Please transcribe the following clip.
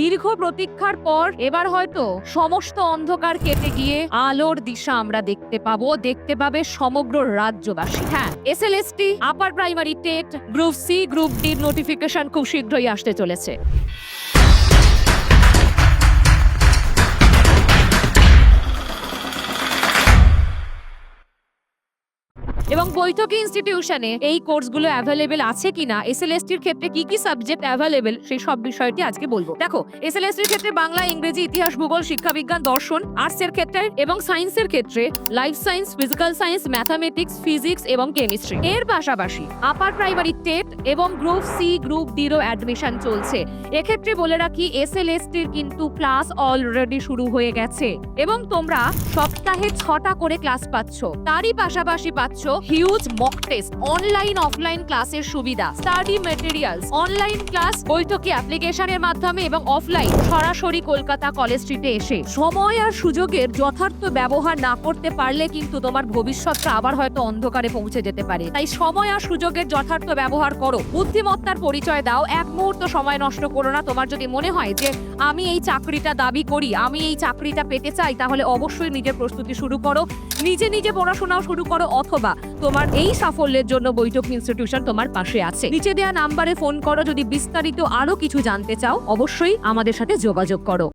দীর্ঘ প্রতীক্ষার পর এবার হয়তো সমস্ত অন্ধকার কেটে গিয়ে আলোর দিশা আমরা দেখতে পাবো, দেখতে পাবে সমগ্র রাজ্যবাসী। হ্যাঁ S L S T upper primary TET group C group ডির নোটিফিকেশন খুব শীঘ্রই আসতে চলেছে। এবং বৈঠকি ইনস্টিটিউশনে এই কোর্সগুলো অ্যাভেলেবেল আছে কিনা এসএলএসটির ক্ষেত্রে কি কি সাবজেক্ট অ্যাভেলেবেল সেই সব বিষয়টি আজকে বলব। দেখো এসএলএসটির ক্ষেত্রে বাংলা, ইংরেজি, ইতিহাস, ভূগোল শিক্ষা বিজ্ঞান দর্শন আর্টসের ক্ষেত্রে এবং সায়েন্সের ক্ষেত্রে life science physical science mathematics physics এবং কেমিস্ট্রি এর পাশাপাশি আপার প্রাইমারি টেট এবং গ্রুপ সি গ্রুপ ডিরও অ্যাডমিশন চলছে। এক্ষেত্রে বলে রাখি এসএলএসটির কিন্তু ক্লাস অলরেডি শুরু হয়ে গেছে। এবং তোমরা সপ্তাহে ছটা করে ক্লাস পাচ্ছ। তারই পাশাপাশি পাচ্ছ huge mock test online offline ক্লাসের সুবিধা study materials online class Baithaki অ্যাপ্লিকেশনের মাধ্যমে এবং অফলাইন সরাসরি কলকাতা কলেজ স্ট্রিটে এসে। সময় আর সুযোগের যথার্থ ব্যবহার না করতে পারলে কিন্তু তোমার ভবিষ্যৎটা আবার হয়তো অন্ধকারে পৌঁছে যেতে পারে। তাই সময় আর সুযোগের যথার্থ ব্যবহার করো। বুদ্ধিমত্তার পরিচয় দাও। এক মুহূর্ত সময় নষ্ট করো না। তোমার যদি মনে হয় যে আমি এই চাকরিটা দাবি করি, আমি এই চাকরিটা পেতে চাই, তাহলে অবশ্যই নিজের প্রস্তুতি শুরু করো। নিজে নিজে পড়াশোনাও শুরু করো অথবা তোমার এই সাফল্যের জন্য বৈঠক ইনস্টিটিউশন তোমার পাশে আছে। নিচে দেওয়া নাম্বারে ফোন করো, যদি বিস্তারিত আরও কিছু জানতে চাও, অবশ্যই আমাদের সাথে যোগাযোগ করো।